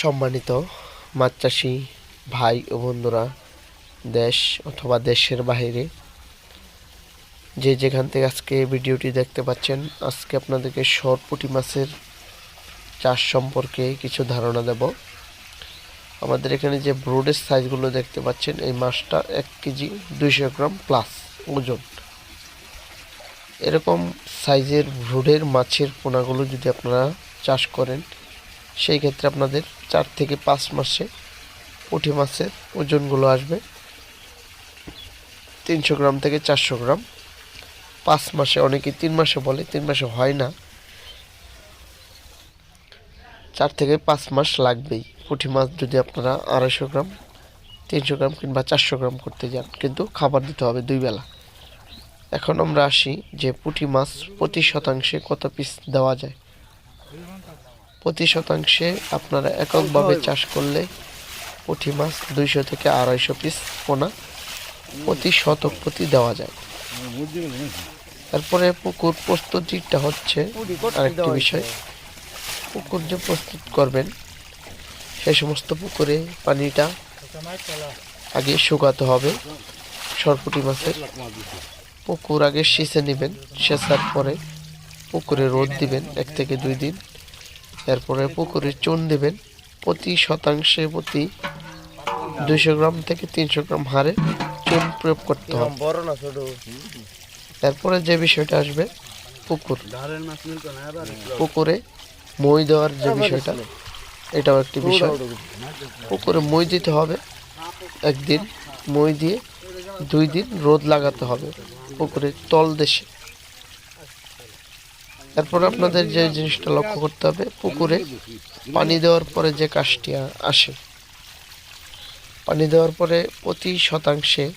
সম্মানিত মাছ চাষি ভাই ও বন্ধুরা, দেশ অথবা দেশের বাইরে, যে যেখান থেকে আজকে ভিডিওটি দেখতে পাচ্ছেন, আজকে আপনাদেরকে সরপুটি মাছের চাষ সম্পর্কে কিছু ধারণা দেব। আমাদের এখানে যে ব্রোডের সাইজগুলো দেখতে পাচ্ছেন, এই মাছটা এক কেজি দুইশো গ্রাম প্লাস ওজন। এরকম সাইজের ব্রোডের মাছের পোনাগুলো যদি আপনারা চাষ করেন, সেই ক্ষেত্রে আপনাদের চার থেকে পাঁচ মাসে পুঁটি মাছের ওজনগুলো আসবে। তিনশো গ্রাম থেকে চারশো গ্রাম। পাঁচ মাসে, অনেকে তিন মাসে বলে, তিন মাসে হয় না। চার থেকে পাঁচ মাস লাগবেই। পুঁটি মাছ যদি আপনারা আড়াইশো গ্রাম, তিনশো গ্রাম কিংবা চারশো গ্রাম করতে যান, কিন্তু খাবার দিতে হবে দুই বেলা। এখন আমরা আসি যে পুঁটি মাছ প্রতি শতাংশে কত পিস দেওয়া যায়। প্রতি শতাংশে আপনারা এককভাবে চাষ করলে পুঁটি মাছ দুইশো থেকে আড়াইশো পিস পোনা প্রতি শতক প্রতি দেওয়া যায়। তারপরে পুকুর প্রস্তুতিটা হচ্ছে আরেকটি বিষয়। পুকুর যে প্রস্তুত করবেন সেই সমস্ত পুকুরে পানিটা আগে শুকাতে হবে সরপুটি মাছের। পুকুর আগে সেচে নেবেন সেচার পরে পুকুরে রোদ দিবেন এক থেকে দুই দিন। এরপরে পুকুরে চুন দেবেন। প্রতি শতাংশে প্রতি দুইশো গ্রাম থেকে তিনশো গ্রাম হারে চুন প্রয়োগ করতে হবে। বড় না ছোট? এরপরে যে বিষয়টা আসবে পুকুর। পুকুরে মই দেওয়ার যে বিষয়টা এটাও একটি বিষয়। পুকুরে মই দিতে হবে। একদিন মই দিয়ে দুই দিন রোদ লাগাতে হবে পুকুরের তল দেশে এরপর আপনাদের যে জিনিসটা লক্ষ্য করতে হবে পুকুরে পানি দেওয়ার পরে যে কাজটি আসে পানি দেওয়ার পরে প্রতি শতাংশে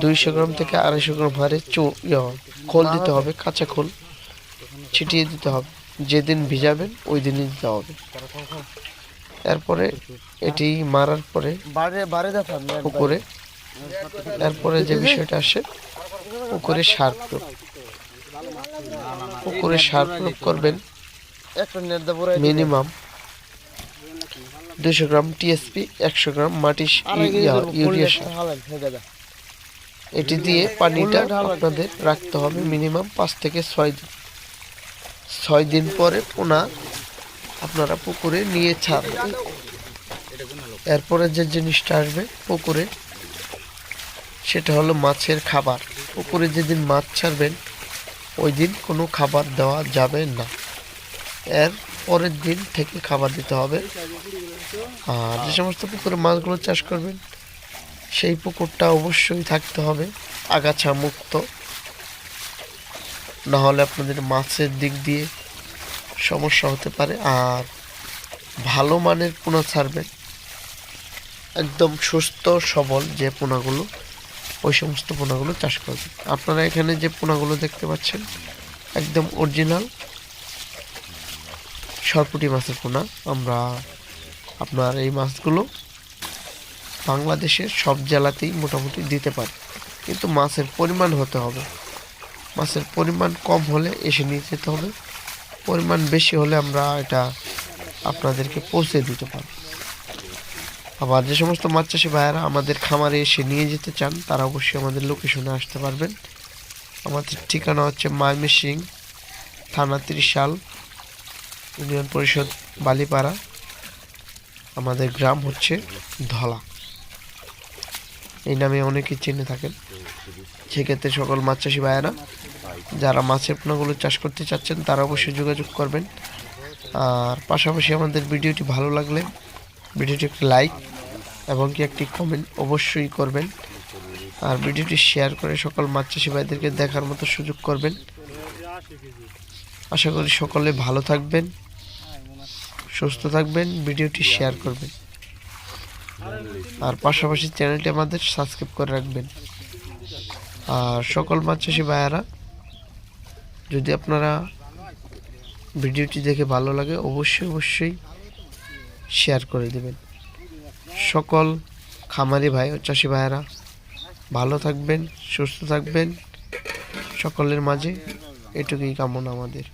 দুইশো গ্রাম থেকে আড়াইশো গ্রাম হারে চু ইয়া, খোল দিতে হবে কাঁচা খোল ছিটিয়ে দিতে হবে যেদিন ভিজাবেন ওই দিনই দিতে হবে। এরপরে এটি মারার পরে পুকুরে এরপরে যে বিষয়টা আসে পুকুরে সার প্রয়োগ। পুকুরে সার প্রয়োগ করবেন। মিনিমাম দুশো গ্রাম টিএসপি একশো গ্রাম মাটি ইউরিয়া সার। এটি দিয়ে পানিটা আপনাদের রাখতে হবে মিনিমাম পাঁচ থেকে ছয় দিন। ছয় দিন পরে পোনা আপনারা পুকুরে নিয়ে ছাড়বেন এরপরে যে জিনিসটা আসবে পুকুরে সেটা হলো মাছের খাবার। পুকুরে যেদিন মাছ ছাড়বেন ওই দিন কোনো খাবার দেওয়া যাবে না। এর পরের দিন থেকে খাবার দিতে হবে। আর যে সমস্ত পুকুরে মাছগুলো চাষ করবেন, সেই পুকুরটা অবশ্যই থাকতে হবে আগাছা মুক্ত। না হলে আপনাদের মাছের দিক দিয়ে সমস্যা হতে পারে। আর ভালো মানের পোনা ছাড়বেন। একদম সুস্থ, সবল যে পোনাগুলো ওই সমস্ত পোনাগুলো চাষ করবেন আপনারা এখানে যে পোনাগুলো দেখতে পাচ্ছেন, একদম অরিজিনাল সরপুটি মাছের পোনা। আমরা আপনার এই মাছগুলো বাংলাদেশের সব জেলাতেই মোটামুটি দিতে পারি। কিন্তু মাছের পরিমাণ হতে হবে। মাছের পরিমাণ কম হলে এসে নিয়ে যেতে হবে। পরিমাণ বেশি হলে আমরা এটা আপনাদেরকে পৌঁছে দিতে পারব। আবার যে সমস্ত মাছ চাষি ভাইয়েরা আমাদের খামারে এসে নিয়ে যেতে চান, তারা অবশ্যই আমাদের লোকেশনে আসতে পারবেন। আমাদের ঠিকানা হচ্ছে ময়মনসিং থানা ত্রিশাল, ইউনিয়ন পরিষদ বালিপাড়া। আমাদের গ্রাম হচ্ছে ধলা। এই নামে অনেকেই চিনে থাকেন। সেক্ষেত্রে সকল মাছ চাষি ভাইয়েরা, যারা মাছের পোনাগুলো চাষ করতে চাচ্ছেন, তারা অবশ্যই যোগাযোগ করবেন। আর পাশাপাশি আমাদের ভিডিওটি ভালো লাগলে, ভিডিওটি একটি লাইক এবং কি একটি কমেন্ট অবশ্যই করবেন। আর ভিডিওটি শেয়ার করে সকল মাছ চাষি ভাইদেরকে দেখার মতো সুযোগ করবেন। আশা করি সকলে ভালো থাকবেন, সুস্থ থাকবেন, ভিডিওটি শেয়ার করবেন। আর পাশাপাশি চ্যানেলটি আমাদের সাবস্ক্রাইব করে রাখবেন। আর সকল মাছ চাষি ভাইয়ারা, যদি আপনারা ভিডিওটি দেখে ভালো লাগে, অবশ্যই অবশ্যই শেয়ার করে দেবেন। সকল খামারি ভাই ও চাষি ভাইয়েরা ভালো থাকবেন, সুস্থ থাকবেন, সকলের মাঝে এটুকুই কামনা আমাদের।